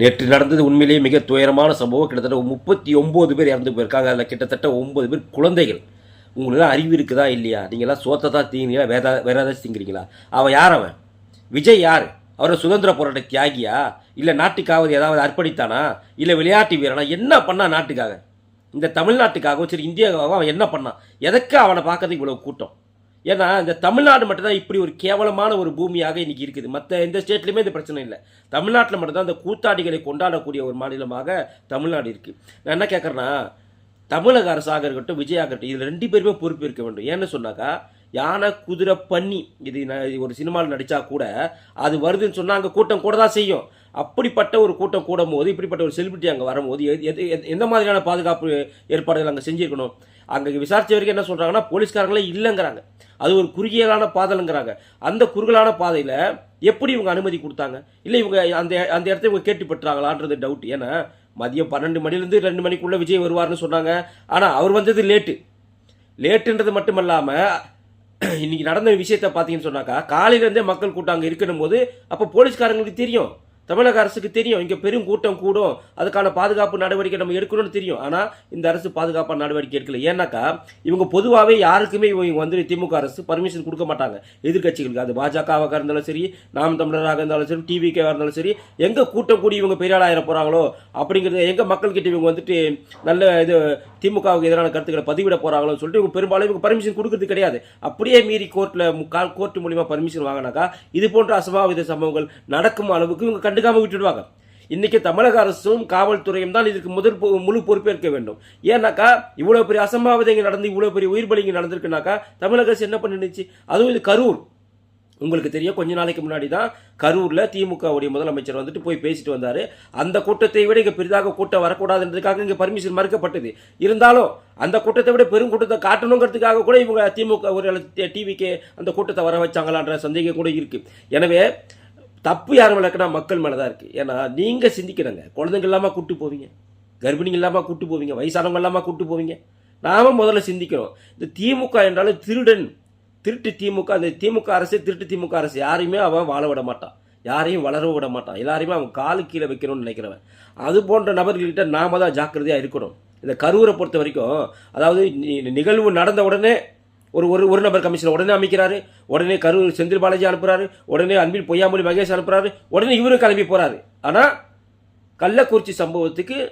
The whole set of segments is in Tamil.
நேற்று நடந்தது உண்மையிலேயே மிக துயரமான சம்பவம். கிட்டத்தட்ட முப்பத்தி ஒம்பது பேர் இறந்து போயிருக்காங்க. அதில் கிட்டத்தட்ட ஒம்பது பேர் குழந்தைகள். உங்களுக்குலாம் அறிவு இருக்குதா இல்லையா? நீங்களாம் சோத்தை தான் தீங்கிறீங்களா வேற வேற ஏதாச்சும் தீங்குறீங்களா அவன் யார் அவன்? விஜய் யார்? அவரை சுதந்திர போராட்ட தியாகியா? இல்லை நாட்டுக்காவது ஏதாவது அர்ப்பணித்தானா? இல்லை விளையாட்டு வீரனா? என்ன பண்ணா நாட்டுக்காக? இந்த தமிழ்நாட்டுக்காகவும் சரி இந்தியாவாகவும் அவன் என்ன பண்ணான் எதற்கு அவனை பார்க்கறதுக்கு இவ்வளோ கூட்டம்? ஏன்னா இந்த தமிழ்நாடு மட்டும்தான் இப்படி ஒரு கேவலமான ஒரு பூமியாக இன்றைக்கி இருக்குது. மற்ற எந்த ஸ்டேட்லையுமே இந்த பிரச்சனை இல்லை. தமிழ்நாட்டில் மட்டும்தான் இந்த கூத்தாடிகளை கொண்டாடக்கூடிய ஒரு மாநிலமாக தமிழ்நாடு இருக்குது நான் என்ன கேட்குறேன்னா தமிழக அரசாக இருக்கட்டும் விஜயாக இருக்கட்டும் இதில் ரெண்டு பேருமே பொறுப்பு இருக்க வேண்டும். ஏன்னு சொன்னாக்கா யானை குதிரை பன்னி இது நான் இது ஒரு சினிமாவில் நடித்தா கூட அது வருதுன்னு சொன்னால் அங்கே கூட்டம் கூட தான் செய்யும். அப்படிப்பட்ட ஒரு கூட்டம் கூடும் போது இப்படிப்பட்ட ஒரு செலிபிரிட்டி அங்கே வரும்போது எது- எது- எது- எந்த மாதிரியான பாதுகாப்பு ஏற்பாடுகள் அங்கே செஞ்சுருக்கணும்? அங்கே விசாரித்த வரைக்கும் என்ன சொல்கிறாங்கன்னா போலீஸ்காரங்களே இல்லைங்கிறாங்க. அது ஒரு குறுகியலான பாதலுங்கிறாங்க அந்த குறுகலான பாதையில் எப்படி இவங்க அனுமதி கொடுத்தாங்க? இல்லை இவங்க அந்த அந்த இடத்த இவங்க கேட்டு பெற்றாங்களான்றது டவுட் ஏன்னா மதியம் பன்னெண்டு மணிலேருந்து ரெண்டு மணிக்குள்ளே விஜய் வருவார்னு சொன்னாங்க. ஆனால் அவர் வந்தது லேட்டு லேட்டுன்றது மட்டும் இல்லாமல் இன்னைக்கு நடந்த விஷயத்தை பார்த்தீங்கன்னு சொன்னாக்கா காலையிலேருந்தே மக்கள் கூட்டம் அங்கே இருக்கணும் போது அப்போ போலீஸ்காரங்களுக்கு தெரியும். தமிழக அரசுக்கு தெரியும் இங்கே பெரும் கூட்டம் கூடும் அதுக்கான பாதுகாப்பு நடவடிக்கை நம்ம எடுக்கணும்னு தெரியும். ஆனால் இந்த அரசு பாதுகாப்பான நடவடிக்கை எடுக்கல. ஏன்னாக்கா இவங்க பொதுவாகவே யாருக்குமே இவங்க வந்து திமுக அரசு பர்மிஷன் கொடுக்க மாட்டாங்க. எதிர்க்கட்சிகளுக்கு அது பாஜகவாக இருந்தாலும் சரி நாம் தமிழராக இருந்தாலும் சரி டிவிகேவாக இருந்தாலும் சரி எங்கே கூட்டம் கூடி இவங்க பெரிய ஆளாயிர போகிறாங்களோ அப்படிங்கிறது எங்கே மக்கள்கிட்ட இவங்க வந்துட்டு நல்ல இது திமுகவுக்கு எதிரான கருத்துக்களை பதிவிட போகிறாங்களோன்னு சொல்லிட்டு இவங்க பெரும்பாலும் இவங்க பர்மிஷன் கொடுக்கறது கிடையாது. அப்படியே மீறி கோர்ட்டில் முக்கால் கோர்ட் மூலிமா பர்மிஷன் வாங்கினாக்கா இது போன்ற அசம்பாவித சம்பவங்கள் நடக்கும் அளவுக்கு இவங்க கண்டுக்காமல் விட்டுடுவாங்க. இன்றைக்கி தமிழக அரசும் காவல்துறையும் தான் இதுக்கு முதல் பொ- முழு பொறுப்பேற்க வேண்டும். ஏன்னாக்கா இவ்வளோ பெரிய அசம்பாவிதங்கள் நடந்து இவ்வளோ பெரிய உயிர் பலிங்க நடந்திருக்குனாக்கா தமிழக அரசு என்ன பண்ணிடுச்சு? அதுவும் இது கரூர். உங்களுக்கு தெரியும் கொஞ்ச நாளைக்கு முன்னாடி தான் கரூரில் திமுகவுடைய முதலமைச்சர் வந்துட்டு போய் பேசிட்டு வந்தார். அந்த கூட்டத்தை விட இங்கே பெரிதாக கூட்டம் வரக்கூடாதுன்றதுக்காக இங்கே பர்மிஷன் மறுக்கப்பட்டது. இருந்தாலும் அந்த கூட்டத்தை விட பெரும் கூட்டத்தை காட்டணுங்கிறதுக்காக கூட இவங்க திமுக ஒரு டிவிக்கு அந்த கூட்டத்தை வர வச்சாங்களான்ற சந்தேகம் கூட இருக்கு. எனவே தப்பு யார் விளக்குனா மக்கள் மேலே தான் இருக்குது ஏன்னா நீங்கள் சிந்திக்கிறங்க குழந்தைங்க இல்லாமல் கூப்பிட்டு போவீங்க. கர்ப்பிணிங்க இல்லாமல் கூட்டு போவீங்க. வயசானவங்க இல்லாமல் கூப்பிட்டு போவீங்க. நாம முதல்ல சிந்திக்கிறோம் இந்த திமுக என்றாலும் திருடன். திருட்டு திமுக அந்த திமுக அரசு திருட்டு திமுக அரசு. யாரையுமே அவன் வாழ விட மாட்டான் யாரையும் வளர விட மாட்டான் எல்லாரையுமே அவன் காலு கீழே வைக்கணும்னு நினைக்கிறவன். அது போன்ற நபர்கள்கிட்ட நாம தான் ஜாக்கிரதையாக இருக்கணும். இந்த கரூரை பொறுத்த வரைக்கும் அதாவது நிகழ்வு நடந்த உடனே ஒரு ஒரு ஒரு நபர் கமிஷன் உடனே அமைக்கிறாரு. உடனே கரூர் செந்தில் பாலாஜி அனுப்புறாரு. உடனே அன்பில் பொய்யாமொழி மகேஷ் அனுப்புறாரு. உடனே இவரும் கிளம்பி போறாரு. ஆனால் கள்ளக்குறிச்சி சம்பவத்துக்கு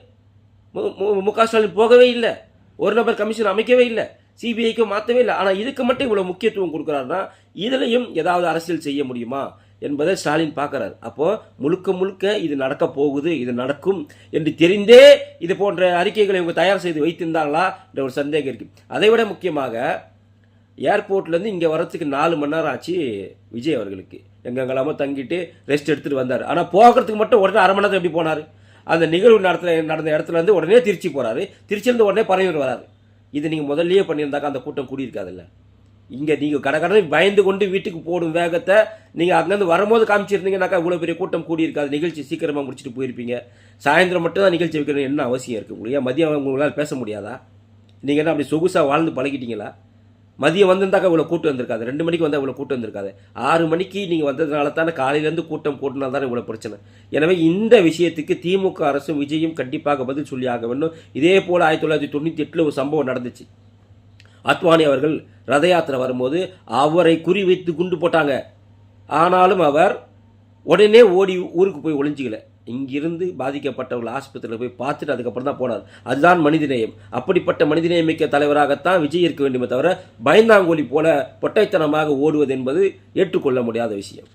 மு- மு- க ஸ்டாலின் போகவே இல்லை. ஒரு நபர் கமிஷன் அமைக்கவே இல்லை. சிபிஐக்கு மாற்றவே இல்லை. ஆனால் இதுக்கு மட்டும் இவ்வளோ முக்கியத்துவம் கொடுக்குறாருன்னா இதுலையும் ஏதாவது அரசியல் செய்ய முடியுமா என்பதை ஸ்டாலின் பார்க்குறாரு. அப்போது முழுக்க முழுக்க இது நடக்க போகுது இது நடக்கும் என்று தெரிந்தே இது போன்ற அறிக்கைகளை இவங்க தயார் செய்து வைத்திருந்தாங்களா என்ற ஒரு சந்தேகம் இருக்குது அதை விட முக்கியமாக ஏர்போர்ட்லேருந்து இங்கே வரத்துக்கு நாலு மணி நேரம் ஆச்சு விஜய் அவர்களுக்கு. எங்கெங்கெல்லாமோ தங்கிட்டு ரெஸ்ட் எடுத்துகிட்டு வந்தார். ஆனால் போகிறதுக்கு மட்டும் உடனே அரை மணி நேரம் எப்படி போனார்? அந்த நிகழ்வு நடத்துல நடந்த இடத்துல இருந்து உடனே திருச்சி போகிறாரு திருச்சியிலேருந்து உடனே பறையூர் வராரு. இது நீங்கள் முதல்லயே பண்ணியிருந்தாக்கா அந்த கூட்டம் கூடியிருக்காதுல்ல? இங்கே நீங்கள் கடற்கடனை பயந்து கொண்டு வீட்டுக்கு போடும் வேகத்தை நீங்கள் அங்கேருந்து வரும்போது காமிச்சிருந்தீங்கன்னாக்கா இவ்வளோ பெரிய கூட்டம் கூடியிருக்காது. நிகழ்ச்சி சீக்கிரமாக முடிச்சுட்டு போயிருப்பீங்க. சாயந்தரம் மட்டும் தான் நிகழ்ச்சி வைக்கணும் என்ன அவசியம் இருக்குது உங்களுக்கு மதியம் உங்களால் பேச முடியாதா? நீங்கள் என்ன அப்படி சொகுசாக வாழ்ந்து பழகிட்டீங்களா? மதியம் வந்திருந்தாக்கா இவ்வளோ கூட்டம் வந்திருக்காது. ரெண்டு மணிக்கு வந்தால் இவ்வளோ கூட்டம் வந்திருக்காது. ஆறு மணிக்கு நீங்கள் வந்ததுனால தானே காலையிலேருந்து கூட்டம் போட்டுனா தானே இவ்வளோ பிரச்சனை. எனவே இந்த விஷயத்துக்கு திமுக அரசும் விஜயும் கண்டிப்பாக பதில் சொல்லி ஆக வேண்டும். இதே போல் ஆயிரத்தி தொள்ளாயிரத்தி தொண்ணூற்றி எட்டில் ஒரு சம்பவம் நடந்துச்சு. அத்வானி அவர்கள் ரத யாத்திரை வரும்போது அவரை குறி வைத்து குண்டு போட்டாங்க. ஆனாலும் அவர் உடனே ஓடி ஊருக்கு போய் ஒளிஞ்சிக்கல. இங்கிருந்து பாதிக்கப்பட்டவர்கள் ஆஸ்பத்திரியில் போய் பார்த்துட்டு அதுக்கப்புறம் தான் போனார். அதுதான் மனிதநேயம். அப்படிப்பட்ட மனிதநேயமிக்க தலைவராகத்தான் விஜய் இருக்க வேண்டுமே தவிர பயந்தாங்கோலி போல பொட்டைத்தனமாக ஓடுவது என்பது ஏற்றுக்கொள்ள முடியாத விஷயம்.